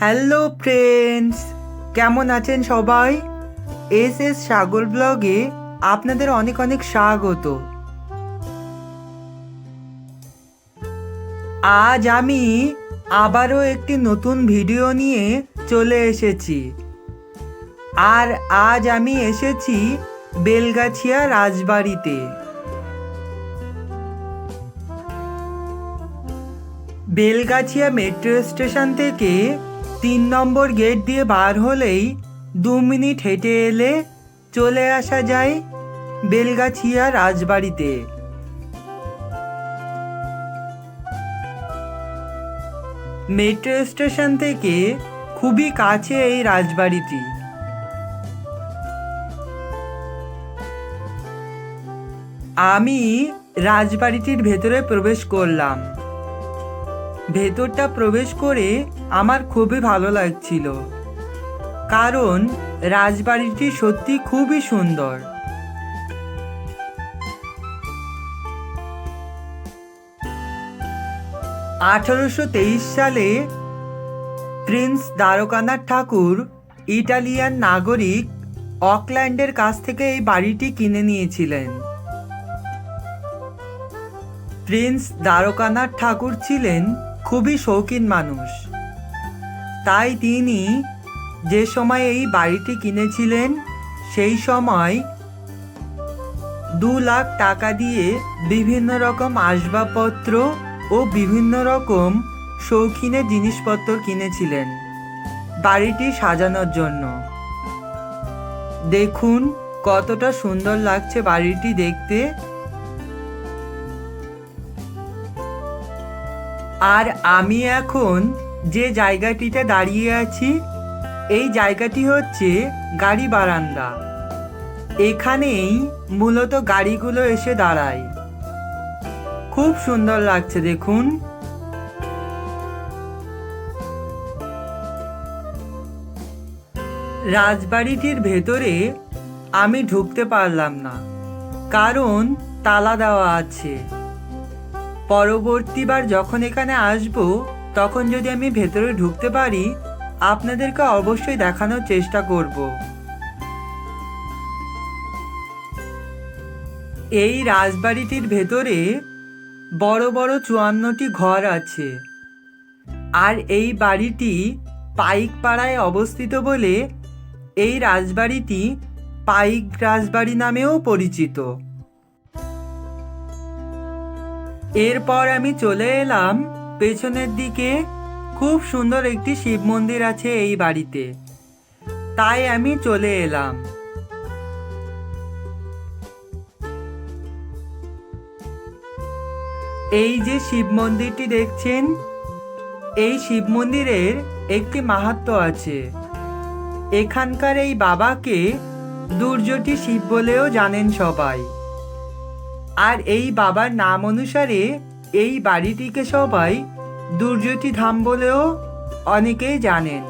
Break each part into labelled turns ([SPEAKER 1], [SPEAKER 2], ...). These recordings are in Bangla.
[SPEAKER 1] হ্যালো ফ্রেন্ডস কেমন আছেন সবাই? এস এস সাগর ব্লগে আপনাদের অনেক অনেক স্বাগত। আজ আমি আবারও একটি নতুন ভিডিও নিয়ে চলে এসেছি। আর আজ আমি এসেছি বেলগাছিয়া রাজবাড়িতে। বেলগাছিয়া মেট্রো স্টেশন থেকে তিন নম্বর গেট দিয়ে বার হলেই দু মিনিট হেঁটে এলে চলে আসা যায় বেলগাছিয়া রাজবাড়িতে। মেট্রো স্টেশন থেকে খুবই কাছে এই রাজবাড়িটি। আমি রাজবাড়িটির ভেতরে প্রবেশ করলাম। ভেতরটা প্রবেশ করে আমার খুবই ভালো লাগছিল। কারণ রাজবাড়িটি সত্যি খুবই সুন্দর। আঠারোশো তেইশ সালে প্রিন্স দ্বারকানাথ ঠাকুর ইটালিয়ান নাগরিক অকল্যান্ডের কাছ থেকে এই বাড়িটি কিনে নিয়েছিলেন। প্রিন্স দ্বারকানাথ ঠাকুর ছিলেন খুবই শৌখিন মানুষ। তাই তিনি যে সময় এই বাড়িটি কিনেছিলেন, সেই সময় দু লাখ টাকা দিয়ে বিভিন্ন রকম আসবাবপত্র ও বিভিন্ন রকম শৌখিনের জিনিসপত্র কিনেছিলেন বাড়িটি সাজানোর জন্য। দেখুন কতটা সুন্দর লাগছে বাড়িটি দেখতে। আর আমি এখন যে জায়গাটিতে দাঁড়িয়ে আছি, এই জায়গাটি হচ্ছে গাড়ি বারান্দা। এখানেই মূলত গাড়িগুলো এসে দাঁড়ায়। খুব সুন্দর লাগছে, দেখুন। রাজবাড়িটির ভেতরে আমি ঢুকতে পারলাম না, কারণ তালা দেওয়া আছে। পরবর্তীবার যখন এখানে আসব তখন যদি আমি ভেতরে ঢুকতে পারি, আপনাদেরকে অবশ্যই দেখানোর চেষ্টা করব। এই রাজবাড়িটির ভেতরে বড় বড় চুয়ান্নটি ঘর আছে। আর এই বাড়িটি পাইক পাড়ায় অবস্থিত বলে এই রাজবাড়িটি পাইক রাজবাড়ি নামেও পরিচিত। এরপর আমি চলে এলাম পেছনের দিকে খুব সুন্দর একটি শিব মন্দির আছে এই বাড়িতে। তাই আমি চলে এলাম। এই যে শিব মন্দিরটি দেখছেন, এই শিব মন্দিরের একটি মাহাত্ম্য আছে। এখানকার এই বাবাকে দুর্যটি শিব বলেও জানেন সবাই। আর এই বাবার নাম অনুসারে এই বাড়িটিকে সবাই দুর্যটি ধাম বলেও অনেকেই জানেন।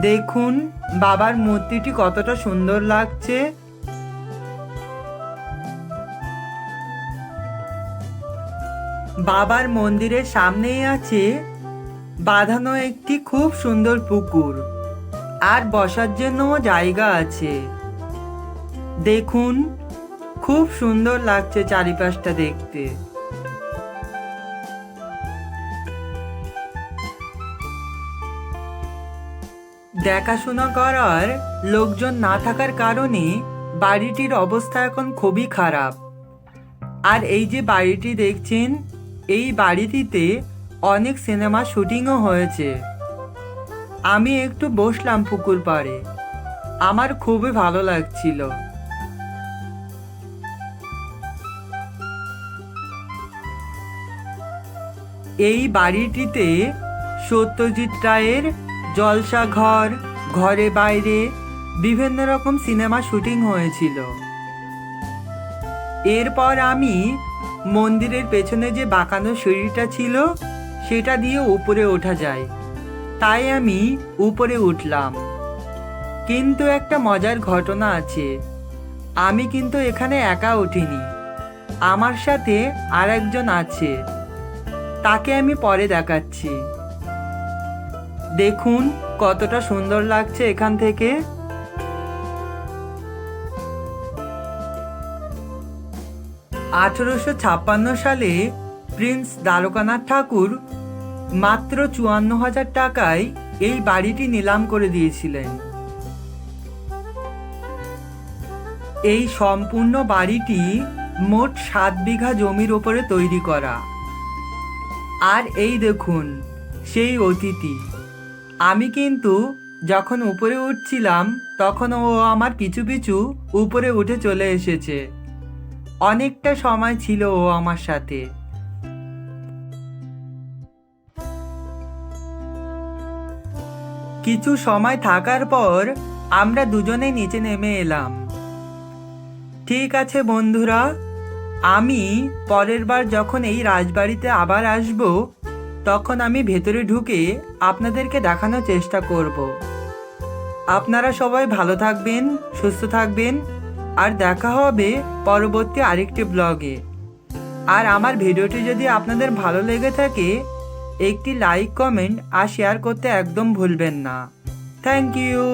[SPEAKER 1] দেখুন, বাবার মূর্তিটি কতটা সুন্দর লাগছে। বাবার মন্দিরের সামনেই আছে বাঁধানো একটি খুব সুন্দর পুকুর। আর বসার জন্যও জায়গা আছে। দেখুন, খুব সুন্দর লাগছে চারিপাশটা দেখতে। দেখাশোনা করার লোকজন না থাকার কারণে বাড়িটির অবস্থা এখন খুবই খারাপ। আর এই যে বাড়িটি দেখছেন, এই বাড়িটিতে অনেক সিনেমা শুটিংও হয়েছে। আমি একটু বসলাম পুকুর পাড়ে। আমার খুবই ভালো লাগছিল। এই বাড়িটিতে সত্যজিৎ রায়ের জলসা ঘর, ঘরে বাইরে বিভিন্ন রকম সিনেমা শুটিং হয়েছিল। এরপর আমি মন্দিরের পেছনে যে বাঁকানো সিঁড়িটা ছিল, সেটা দিয়ে উপরে ওঠা যায়। তাই আমি উপরে উঠলাম। কিন্তু একটা মজার ঘটনা আছে। আমি কিন্তু এখানে একা উঠিনি। আমার সাথে আর একজন আছে। তাকে আমি পরে দেখাচ্ছি। দেখুন, কতটা সুন্দর লাগছে এখান থেকে। আঠেরোশো ছাপ্পান্ন সালে প্রিন্স দ্বারকানাথ ঠাকুর মাত্র চুয়ান্ন হাজার টাকায় এই বাড়িটি নিলাম করে দিয়েছিলেন। এই সম্পূর্ণ বাড়িটি মোট সাত বিঘা জমির ওপরে তৈরি করা। আর এই দেখুন, সেই অতিথি। আমি কিন্তু যখন উপরে উঠছিলাম তখন ও আমার পিছু পিছু উপরে উঠে চলে এসেছে। অনেকটা সময় ছিল ও আমার সাথে। কিছু সময় থাকার পর আমরা দুজনে নিচে নেমে এলাম। ঠিক আছে বন্ধুরা, আমি পরের বার যখন এই রাজবাড়িতে আবার আসব তখন আমি ভেতরে ঢুকে আপনাদেরকে দেখানোর চেষ্টা করব। আপনারা সবাই ভালো থাকবেন, সুস্থ থাকবেন, আর দেখা হবে পরবর্তী আরেকটি ব্লগে। আর আমার ভিডিওটি যদি আপনাদের ভালো লেগে থাকে, একটি লাইক, কমেন্ট আর শেয়ার করতে একদম ভুলবেন না। Thank you.